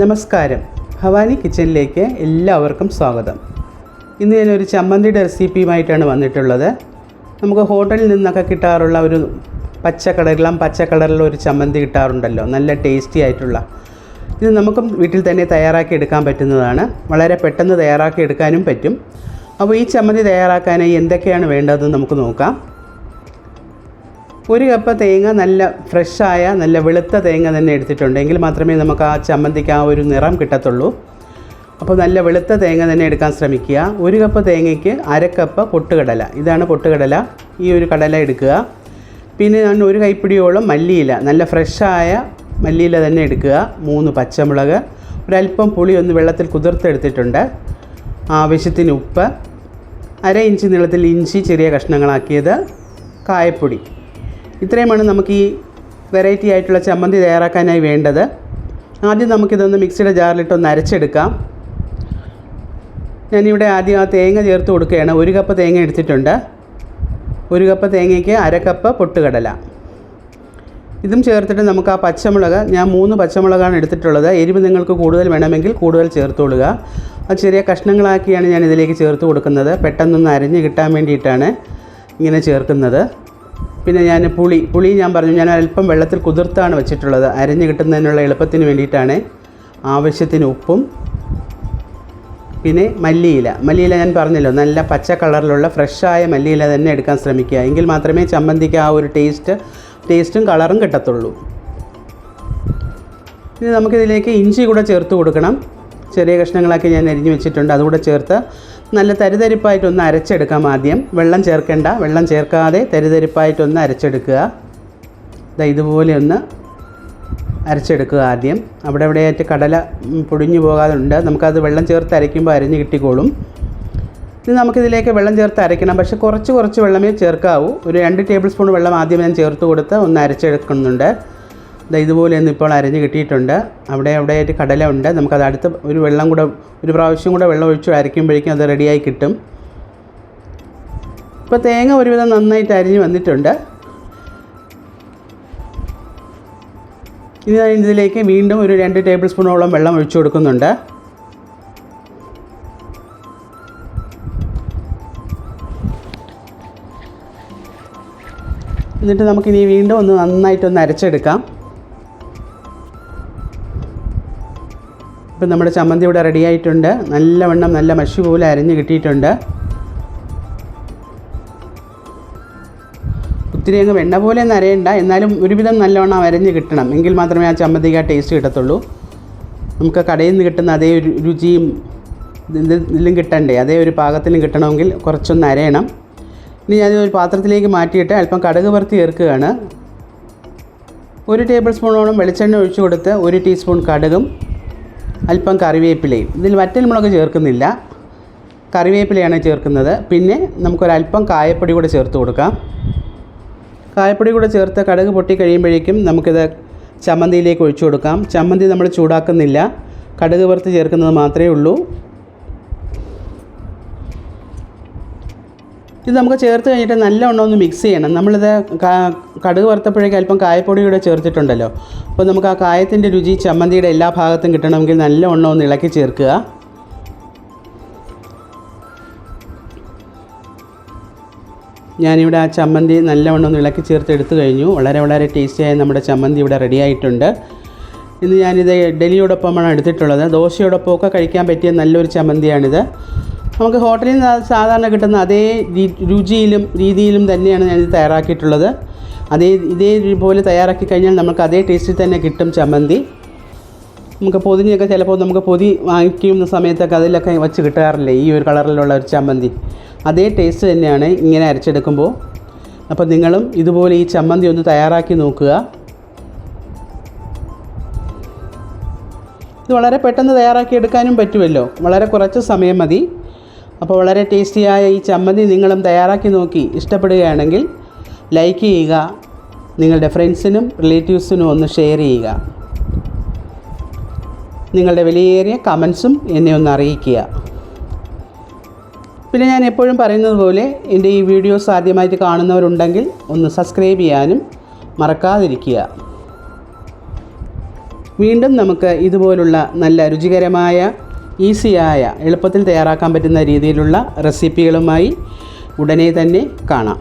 നമസ്കാരം. ഹവാനി കിച്ചണിലേക്ക് എല്ലാവർക്കും സ്വാഗതം. ഇന്ന് ഞാനൊരു ചമ്മന്തിയുടെ റെസിപ്പിയുമായിട്ടാണ് വന്നിട്ടുള്ളത്. നമുക്ക് ഹോട്ടലിൽ നിന്നൊക്കെ കിട്ടാറുള്ള ഒരു പച്ച കളറിലും പച്ച കളറിലുള്ള ഒരു ചമ്മന്തി കിട്ടാറുണ്ടല്ലോ. നല്ല ടേസ്റ്റി ആയിട്ടുള്ള. ഇത് നമുക്കും വീട്ടിൽ തന്നെ തയ്യാറാക്കി എടുക്കാൻ പറ്റുന്നതാണ്. വളരെ പെട്ടെന്ന് തയ്യാറാക്കി എടുക്കാനും പറ്റും. അപ്പോൾ ഈ ചമ്മന്തി തയ്യാറാക്കാനായി എന്തൊക്കെയാണ് വേണ്ടതെന്ന് നമുക്ക് നോക്കാം. ഒരു കപ്പ് തേങ്ങ നല്ല ഫ്രഷായ നല്ല വെളുത്ത തേങ്ങ തന്നെ എടുത്തിട്ടുണ്ടെങ്കിൽ മാത്രമേ നമുക്ക് ആ ചമ്മന്തിക്ക് ആ ഒരു നിറം കിട്ടത്തുള്ളൂ. അപ്പോൾ നല്ല വെളുത്ത തേങ്ങ തന്നെ എടുക്കാൻ ശ്രമിക്കുക. ഒരു കപ്പ് തേങ്ങയ്ക്ക് അരക്കപ്പ് കപ്പ് പൊട്ടുകടല. ഇതാണ് പൊട്ടുകടല. ഈ ഒരു കടല എടുക്കുക. പിന്നെ ഞാൻ ഒരു കൈപ്പിടിയോളം മല്ലിയില. നല്ല ഫ്രഷായ മല്ലിയില തന്നെ എടുക്കുക. മൂന്ന് പച്ചമുളക്. ഒരല്പം പുളി ഒന്ന് വെള്ളത്തിൽ കുതിർത്തെടുത്തിട്ടുണ്ട്. ആവശ്യത്തിന് ഉപ്പ്. അര ഇഞ്ച് നീളത്തിൽ ഇഞ്ചി ചെറിയ കഷ്ണങ്ങളാക്കിയത് കായപ്പൊടി. ഇത്രയുമാണ് നമുക്ക് ഈ വെറൈറ്റി ആയിട്ടുള്ള ചമ്മന്തി തയ്യാറാക്കാനായി വേണ്ടത്. ആദ്യം നമുക്കിതൊന്ന് മിക്സിയുടെ ജാറിലിട്ടൊന്ന് അരച്ചെടുക്കാം. ഞാനിവിടെ ആദ്യം ആ തേങ്ങ ചേർത്ത് കൊടുക്കുകയാണ്. ഒരു കപ്പ് തേങ്ങ എടുത്തിട്ടുണ്ട്. ഒരു കപ്പ് തേങ്ങയ്ക്ക് അര കപ്പ് പൊട്ടുകടല. ഇതും ചേർത്തിട്ട് നമുക്ക് ആ പച്ചമുളക് ഞാൻ മൂന്ന് പച്ചമുളകാണ് എടുത്തിട്ടുള്ളത്. എരിവ് നിങ്ങൾക്ക് കൂടുതൽ വേണമെങ്കിൽ കൂടുതൽ ചേർത്തോളുക. അത് ചെറിയ കഷ്ണങ്ങളാക്കിയാണ് ഞാൻ ഇതിലേക്ക് ചേർത്ത് കൊടുക്കുന്നത്. പെട്ടെന്നൊന്ന് അരിഞ്ഞ് കിട്ടാൻ വേണ്ടിയിട്ടാണ് ഇങ്ങനെ ചേർക്കുന്നത്. പിന്നെ ഞാൻ പുളി പുളി ഞാൻ പറഞ്ഞു ഞാൻ അല്പം വെള്ളത്തിൽ കുതിർത്താണ് വെച്ചിട്ടുള്ളത്. അരിഞ്ഞ് കിട്ടുന്നതിനുള്ള എളുപ്പത്തിന് വേണ്ടിയിട്ടാണ് ആവശ്യത്തിന് ഉപ്പും പിന്നെ മല്ലിയില. മല്ലിയില ഞാൻ പറഞ്ഞല്ലോ നല്ല പച്ച കളറിലുള്ള ഫ്രഷായ മല്ലിയില തന്നെ എടുക്കാൻ ശ്രമിക്കുക. എങ്കിൽ മാത്രമേ ചമ്മന്തിക്ക് ആ ഒരു ടേസ്റ്റ് ടേസ്റ്റും കളറും കിട്ടത്തുള്ളൂ. ഇനി നമുക്കിതിലേക്ക് ഇഞ്ചി കൂടെ ചേർത്ത് കൊടുക്കണം. ചെറിയ കഷ്ണങ്ങളാക്കി ഞാൻ അരിഞ്ഞു വെച്ചിട്ടുണ്ട്. അതുകൂടെ ചേർത്ത് നല്ല തരിതരിപ്പായിട്ടൊന്ന് അരച്ചെടുക്കാം ആദ്യം. വെള്ളം ചേർക്കേണ്ട. വെള്ളം ചേർക്കാതെ തരിതരിപ്പായിട്ടൊന്ന് അരച്ചെടുക്കുക. ദാ ഇതുപോലെ ഒന്ന് അരച്ചെടുക്കുക ആദ്യം. അവിടെ എവിടെയായിട്ട് കടല പൊടിഞ്ഞു പോകാതുണ്ട്. നമുക്കത് വെള്ളം ചേർത്ത് അരയ്ക്കുമ്പോൾ അരഞ്ഞ് കിട്ടിക്കോളും. ഇനി നമുക്കിതിലേക്ക് വെള്ളം ചേർത്ത് അരയ്ക്കണം. പക്ഷേ കുറച്ച് കുറച്ച് വെള്ളമേ ചേർക്കാവൂ. ഒരു രണ്ട് ടേബിൾ സ്പൂൺ വെള്ളം ആദ്യം ഞാൻ ചേർത്ത് കൊടുത്ത് ഒന്ന് അരച്ചെടുക്കുന്നുണ്ട്. ഇതുപോലെ ഒന്ന് ഇപ്പോൾ അരഞ്ഞ് കിട്ടിയിട്ടുണ്ട്. അവിടെ അവിടെയായിട്ട് കടല ഉണ്ട് നമുക്കത് അടുത്ത ഒരു വെള്ളം കൂടെ ഒരു പ്രാവശ്യം കൂടെ വെള്ളം ഒഴിച്ച് അരയ്ക്കുമ്പോഴേക്കും അത് റെഡിയായി കിട്ടും. ഇപ്പോൾ തേങ്ങ ഒരുവിധം നന്നായിട്ട് അരിഞ്ഞ് വന്നിട്ടുണ്ട്. ഇനി ഇതിലേക്ക് വീണ്ടും ഒരു രണ്ട് ടേബിൾ സ്പൂണോളം വെള്ളം ഒഴിച്ചു കൊടുക്കുന്നുണ്ട്. എന്നിട്ട് നമുക്കിനി വീണ്ടും ഒന്ന് നന്നായിട്ടൊന്ന് അരച്ചെടുക്കാം. ഇപ്പം നമ്മുടെ ചമ്മന്തി ഇവിടെ റെഡി ആയിട്ടുണ്ട്. നല്ലവണ്ണം നല്ല മഷി പോലെ അരിഞ്ഞ് കിട്ടിയിട്ടുണ്ട്. ഒത്തിരി അങ്ങ് വെണ്ണ പോലെ ഒന്നും അരയണ്ട. എന്നാലും ഒരുവിധം നല്ലവണ്ണം അരഞ്ഞ് കിട്ടണം. എങ്കിൽ മാത്രമേ ആ ചമ്മന്തിക്ക് ആ ടേസ്റ്റ് കിട്ടത്തുള്ളൂ. നമുക്ക് കടയിൽ നിന്ന് കിട്ടുന്ന അതേ രുചിയും ഇത് ഇതിലും കിട്ടണ്ടേ. അതേ ഒരു പാകത്തിലും കിട്ടണമെങ്കിൽ കുറച്ചൊന്ന് അരയണം. ഇനി ഞാൻ ഒരു പാത്രത്തിലേക്ക് മാറ്റിയിട്ട് അല്പം കടുക് വറുത്തി ചേർക്കുകയാണ്. ഒരു ടേബിൾ സ്പൂണോളം വെളിച്ചെണ്ണ ഒഴിച്ചു കൊടുത്ത് ഒരു ടീസ്പൂൺ കടുകും. അല്പം കറിവേപ്പിലയും. ഇതിൽ വറ്റൽ മുളക് ചേർക്കുന്നില്ല. കറിവേപ്പിലയാണ് ചേർക്കുന്നത്. പിന്നെ നമുക്കൊരല്പം കായപ്പൊടി കൂടെ ചേർത്ത് കൊടുക്കാം. കായപ്പൊടി കൂടെ ചേർത്ത് കടുക് പൊട്ടി കഴിയുമ്പോഴേക്കും നമുക്കിത് ചമ്മന്തിയിലേക്ക് ഒഴിച്ചു കൊടുക്കാം. ചമ്മന്തി നമ്മൾ ചൂടാക്കുന്നില്ല. കടുക് വറുത്ത് ചേർക്കുന്നത് മാത്രമേ ഉള്ളൂ. ഇത് നമുക്ക് ചേർത്ത് കഴിഞ്ഞിട്ട് നല്ലവണ്ണം ഒന്ന് മിക്സ് ചെയ്യണം. നമ്മളിത് കടുക് വറുത്തപ്പോഴേക്കും അല്പം കായപ്പൊടി കൂടെ ചേർത്തിട്ടുണ്ടല്ലോ. അപ്പോൾ നമുക്ക് ആ കായത്തിന്റെ രുചി ചമ്മന്തിയുടെ എല്ലാ ഭാഗത്തും കിട്ടണമെങ്കിൽ നല്ലവണ്ണം ഒന്ന് ഇളക്കി ചേർക്കുക. ഞാനിവിടെ ആ ചമ്മന്തി നല്ലവണ്ണം ഒന്ന് ഇളക്കി ചേർത്ത് എടുത്തു കഴിഞ്ഞു. വളരെ വളരെ ടേസ്റ്റിയായ നമ്മുടെ ചമ്മന്തി ഇവിടെ റെഡി ആയിട്ടുണ്ട്. ഇന്ന് ഞാനിത് ഇഡലിയോടൊപ്പമാണ് എടുത്തിട്ടുള്ളത്. ദോശയോടൊപ്പമൊക്കെ കഴിക്കാൻ പറ്റിയ നല്ലൊരു ചമ്മന്തിയാണിത്. നമുക്ക് ഹോട്ടലിൽ നിന്ന് സാധാരണ കിട്ടുന്ന അതേ രുചിയിലും രീതിയിലും തന്നെയാണ് ഞാനിത് തയ്യാറാക്കിയിട്ടുള്ളത്. അതേ ഇതേപോലെ തയ്യാറാക്കി കഴിഞ്ഞാൽ നമുക്ക് അതേ ടേസ്റ്റിൽ തന്നെ കിട്ടും ചമ്മന്തി. നമുക്ക് പൊതിഞ്ഞൊക്കെ ചിലപ്പോൾ നമുക്ക് പൊതി വാങ്ങിക്കുന്ന സമയത്തൊക്കെ അതിലൊക്കെ വച്ച് കിട്ടാറില്ലേ ഈ ഒരു കളറിലുള്ള ഒരു ചമ്മന്തി. അതേ ടേസ്റ്റ് തന്നെയാണ് ഇങ്ങനെ അരച്ചെടുക്കുമ്പോൾ. അപ്പോൾ നിങ്ങളും ഇതുപോലെ ഈ ചമ്മന്തി ഒന്ന് തയ്യാറാക്കി നോക്കുക. ഇത് വളരെ പെട്ടെന്ന് തയ്യാറാക്കി എടുക്കാനും പറ്റുമല്ലോ. വളരെ കുറച്ച് സമയം മതി. അപ്പോൾ വളരെ ടേസ്റ്റിയായ ഈ ചമ്മന്തി നിങ്ങളും തയ്യാറാക്കി നോക്കി ഇഷ്ടപ്പെടുകയാണെങ്കിൽ ലൈക്ക് ചെയ്യുക നിങ്ങളുടെ ഫ്രണ്ട്സിനും റിലേറ്റീവ്സിനും ഒന്ന് ഷെയർ ചെയ്യുക. നിങ്ങളുടെ വിലയേറിയ കമൻസും എന്നെ ഒന്ന് അറിയിക്കുക. പിന്നെ ഞാൻ എപ്പോഴും പറയുന്നത് പോലെ എന്റെ ഈ വീഡിയോസ് ആദ്യമായിട്ട് കാണുന്നവരുണ്ടെങ്കിൽ ഒന്ന് സബ്സ്ക്രൈബ് ചെയ്യാനും മറക്കാതിരിക്കുക. വീണ്ടും നമുക്ക് ഇതുപോലുള്ള നല്ല രുചികരമായ ഈസിയായ എളുപ്പത്തിൽ തയ്യാറാക്കാൻ പറ്റുന്ന രീതിയിലുള്ള റെസിപ്പികളുമായി ഉടനെ തന്നെ കാണാം.